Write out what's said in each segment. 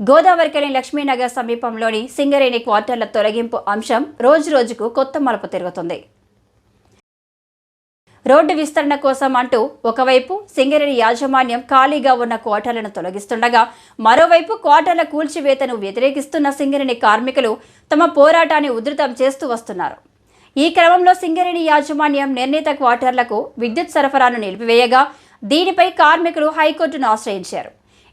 గోదావరికని లక్ష్మీనగర్ సమీపంలోని సింగరేణి క్వార్టర్ల తొలగింపు అంశం రోజురోజుకు కొత్త మలుపు తిరుగుతుంది. రోడ్డు విస్తరణ కోసం అంటూ ఒకవైపు సింగరేణి యాజమాన్యం ఖాళీగా ఉన్న క్వార్టర్లను తొలగిస్తుండగా మరోవైపు క్వార్టర్ల కూల్చివేతను వ్యతిరేకిస్తున్న సింగరేణి కార్మికులు తమ పోరాటాన్ని ఉధృతం చేస్తూ వస్తున్నారు. ఈ క్రమంలో సింగరేణి యాజమాన్యం నిర్ణీత క్వార్టర్లకు విద్యుత్ సరఫరాను నిలిపివేయగా దీనిపై కార్మికులు హైకోర్టును ఆశ్రయించారు.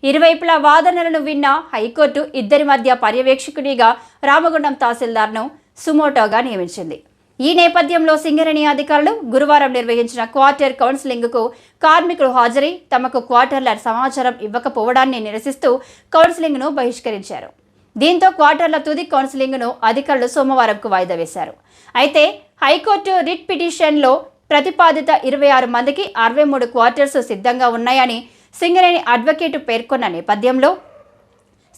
ఇరువైపులా వాదనలను విన్న హైకోర్టు ఇద్దరి మధ్య పర్యవేక్షకునిగా రామగుండం తహసీల్దార్ను సుమోటోగా నియమించింది. ఈ నేపథ్యంలో సింగరేణి అధికారులు గురువారం నిర్వహించిన క్వార్టర్ కౌన్సిలింగ్కు కార్మికులు హాజరై తమకు క్వార్టర్ల సమాచారం ఇవ్వకపోవడాన్ని నిరసిస్తూ కౌన్సిలింగ్ను బహిష్కరించారు. దీంతో క్వార్టర్ల తుది కౌన్సిలింగ్ను అధికారులు సోమవారంకు వాయిదా వేశారు. అయితే హైకోర్టు రిట్ పిటిషన్లో ప్రతిపాదిత ఇరవై ఆరు మందికి అరవై మూడు క్వార్టర్స్ సిద్ధంగా ఉన్నాయని సింగరేణి అడ్వకేటు పేర్కొన్న నేపథ్యంలో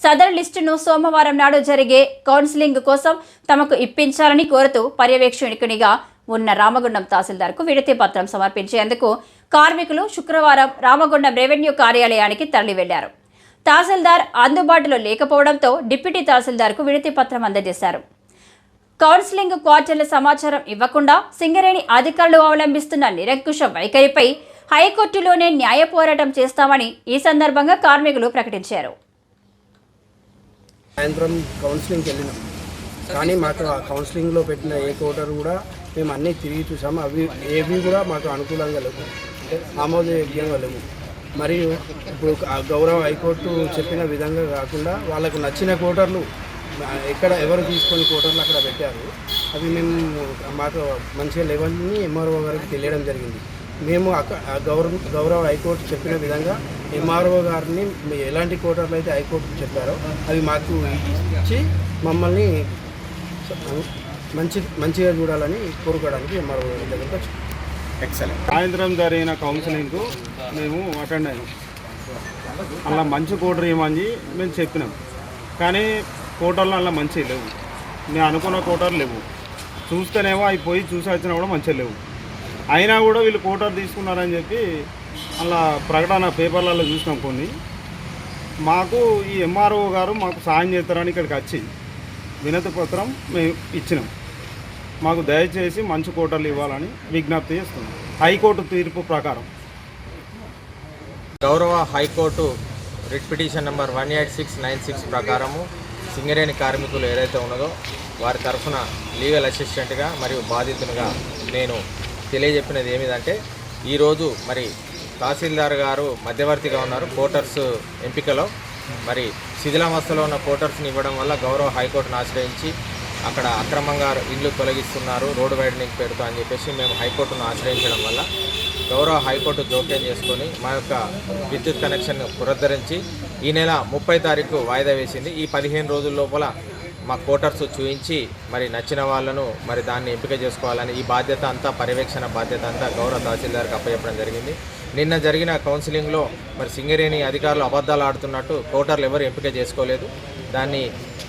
సదరు లిస్టును సోమవారం నాడు జరిగే కౌన్సిలింగ్ కోసం తమకు ఇప్పించాలని కోరుతూ పర్యవేక్షకునిగా ఉన్న రామగుండం తహసీల్దార్కు విడతి పత్రం సమర్పించేందుకు కార్మికులు శుక్రవారం రామగుండం రెవెన్యూ కార్యాలయానికి తరలి వెళ్ళారు తహసీల్దార్ అందుబాటులో లేకపోవడంతో డిప్యూటీ తహసీల్దార్కు విడతి పత్రం అందజేశారు. కౌన్సిలింగ్ క్వార్టర్ల సమాచారం ఇవ్వకుండా సింగరేణి అధికారులు అవలంబిస్తున్న నిరంకుశ వైఖరిపై హైకోర్టులోనే న్యాయ పోరాటం చేస్తామని ఈ సందర్భంగా కార్మికులు ప్రకటించారు. సాయంత్రం కౌన్సిలింగ్కి వెళ్ళినాం. కానీ మాకు ఆ కౌన్సిలింగ్లో పెట్టిన ఏ కోటర్ కూడా మేము అన్నీ తిరిగి చూసాము. అవి ఏవి కూడా మాకు అనుకూలంగా లేవు. అంటే ఆమోదయోగ్యంగా లేవు. మరియు ఇప్పుడు గౌరవ హైకోర్టు చెప్పిన విధంగా కాకుండా వాళ్ళకు నచ్చిన కోటర్లు ఎక్కడ ఎవరు తీసుకొని కోటర్లు అక్కడ పెట్టారు అవి మేము మాకు మంచిగా లేవని ఎంఆర్ఓ గారికి తెలియడం జరిగింది. మేము గౌరవ గౌరవ హైకోర్టు చెప్పిన విధంగా ఎంఆర్ఓ గారిని మీ ఎలాంటి కోటర్లు అయితే హైకోర్టు చెప్పారో అవి మాకు ఇచ్చి మమ్మల్ని మంచి మంచిగా చూడాలని కోరుకోవడానికి ఎంఆర్ఓ గారి దగ్గరకు వచ్చాం. ఎక్సలెంట్ సాయంత్రం జరిగిన కౌన్సిలింగ్కు మేము అటెండ్ అయినాం. అలా మంచి కోటర్ ఇవ్వమని మేము చెప్పినాం. కానీ కోటర్లు అలా మంచి లేవు. నేను అనుకున్న కోటర్లు లేవు. చూస్తేనేమో అవి పోయి చూసి వచ్చినా కూడా మంచిగా లేవు. అయినా కూడా వీళ్ళు కోటర్ తీసుకున్నారని చెప్పి అలా ప్రకటన పేపర్లలో చూసినాం కొన్ని. మాకు ఈ ఎంఆర్ఓ గారు మాకు సాయం చేస్తారని ఇక్కడికి వచ్చి వినతి పత్రం మేము ఇచ్చినాం. మాకు దయచేసి మంచి కోటర్లు ఇవ్వాలని విజ్ఞప్తి చేస్తున్నాం. హైకోర్టు తీర్పు ప్రకారం. గౌరవ high court writ petition number one eight six nine six ప్రకారము సింగరేణి కార్మికులు ఏదైతే ఉన్నదో వారి తరఫున లీగల్ అసిస్టెంట్గా మరియు బాధితునిగా నేను తెలియజెప్పినది ఏమిటంటే ఈరోజు మరి తహసీల్దార్ గారు మధ్యవర్తిగా ఉన్నారు కోటర్స్ ఎంపికలో. మరి శిథిలావస్థలో ఉన్న కోటర్స్ని ఇవ్వడం వల్ల గౌరవ హైకోర్టును ఆశ్రయించి అక్కడ అక్రమంగా ఇల్లు తొలగిస్తున్నారు రోడ్డు వైడనింగ్ పేరుతో అని చెప్పేసి మేము హైకోర్టును ఆశ్రయించడం వల్ల గౌరవ హైకోర్టు జోక్యం చేసుకొని మా యొక్క విద్యుత్ కనెక్షన్ పునరుద్ధరించి ఈ నెల ముప్పై తారీఖు వాయిదా వేసింది. ఈ పదిహేను రోజుల లోపల మా కోటర్స్ చూయించి మరి నచ్చిన వాళ్ళను మరి దాన్ని ఎంపిక చేసుకోవాలని ఈ బాధ్యత అంతా పర్యవేక్షణ బాధ్యత అంతా గౌరవ తహసీల్దార్కి అప్పచెప్పడం జరిగింది. నిన్న జరిగిన కౌన్సిలింగ్లో మరి సింగరేణి అధికారులు అబద్ధాలు ఆడుతున్నట్టు కోటర్లు ఎవరు ఎంపిక చేసుకోలేదు. దాన్ని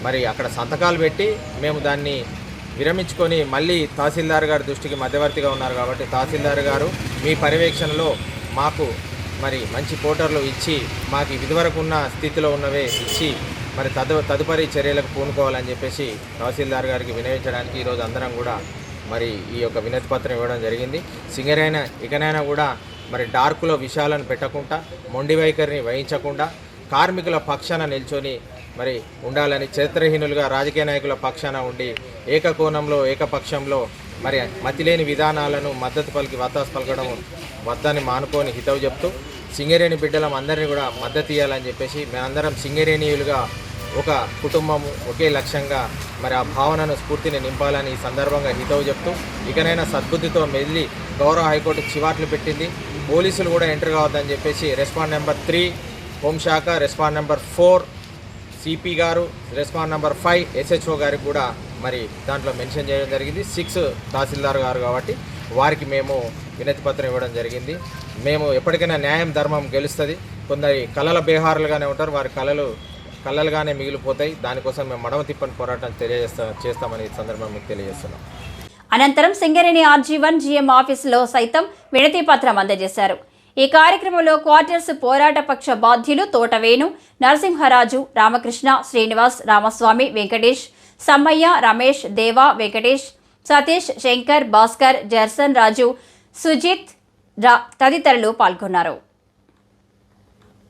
మరి అక్కడ సంతకాలు పెట్టి మేము దాన్ని విరమించుకొని మళ్ళీ తహసీల్దార్ గారి దృష్టికి మధ్యవర్తిగా ఉన్నారు కాబట్టి తహసీల్దార్ గారు మీ పర్యవేక్షణలో మాకు మరి మంచి కోటర్లు ఇచ్చి మాకు ఇదివరకు ఉన్న స్థితిలో ఉన్నవే ఇచ్చి మరి తదు తదుపరి చర్యలకు పూనుకోవాలని చెప్పేసి తహసీల్దార్ గారికి వినయించడానికి ఈరోజు అందరం కూడా మరి ఈ యొక్క వినతి పత్రం ఇవ్వడం జరిగింది. సింగరైన ఇకనైనా కూడా మరి డార్కులో విషయాలను పెట్టకుండా మొండి వైఖరిని వహించకుండా కార్మికుల పక్షాన నిల్చొని మరి ఉండాలని చరిత్రహీనులుగా రాజకీయ నాయకుల పక్షాన ఉండి ఏకకోణంలో ఏకపక్షంలో మరి మతిలేని విధానాలను మద్దతు పలికి వత్తాసు పలకడం వద్దని మానుకొని హితవు చెప్తూ సింగరేణి బిడ్డలం అందరినీ కూడా మద్దతు ఇవ్వాలని చెప్పేసి మేమందరం సింగరేణియులుగా ఒక కుటుంబం ఒకే లక్ష్యంగా మరి ఆ భావనను స్ఫూర్తిని నింపాలని ఈ సందర్భంగా హితవు చెప్తూ ఇకనైనా సద్బుద్ధితో మెదిలి గౌరవ హైకోర్టు చివాట్లు పెట్టింది. పోలీసులు కూడా ఎంటర్ కావద్దని చెప్పేసి రెస్పాండ్ నెంబర్ త్రీ హోంశాఖ రెస్పాండ్ నెంబర్ ఫోర్ సిపి గారు రెస్పాండ్ నెంబర్ ఫైవ్ ఎస్హెచ్ఓ గారికి కూడా మరి దాంట్లో మెన్షన్ చేయడం జరిగింది. సిక్స్ తహసీల్దార్ గారు కాబట్టి వారికి మేము వినతి పత్రం ఇవ్వడం జరిగింది. మేము ఎప్పటికైనా న్యాయం ధర్మం గెలుస్తుంది. కొందరి కళల బేహారులుగానే ఉంటారు. వారి కళలు కళ్ళలుగానే మిగిలిపోతాయి. దానికోసం మేము మడమ తిప్పని పోరాటం తెలియజేస్తా చేస్తామని ఈ సందర్భంగా మీకు తెలియజేస్తున్నాం. అనంతరం సింగరేణి ఆర్జీ వన్ జీఎం ఆఫీసులో సైతం వినతి పత్రం అందజేశారు. ఈ కార్యక్రమంలో క్వార్టర్స్ పోరాట పక్ష బాధ్యులు తోటవేణు నరసింహరాజు రామకృష్ణ శ్రీనివాస్ రామస్వామి వెంకటేష్ సమ్మయ్య రమేష్ దేవా వెంకటేష్ సతీష్ శంకర్ భాస్కర్ జర్సన్ రాజు సుజిత్ రా తదితరులు పాల్గొన్నారు.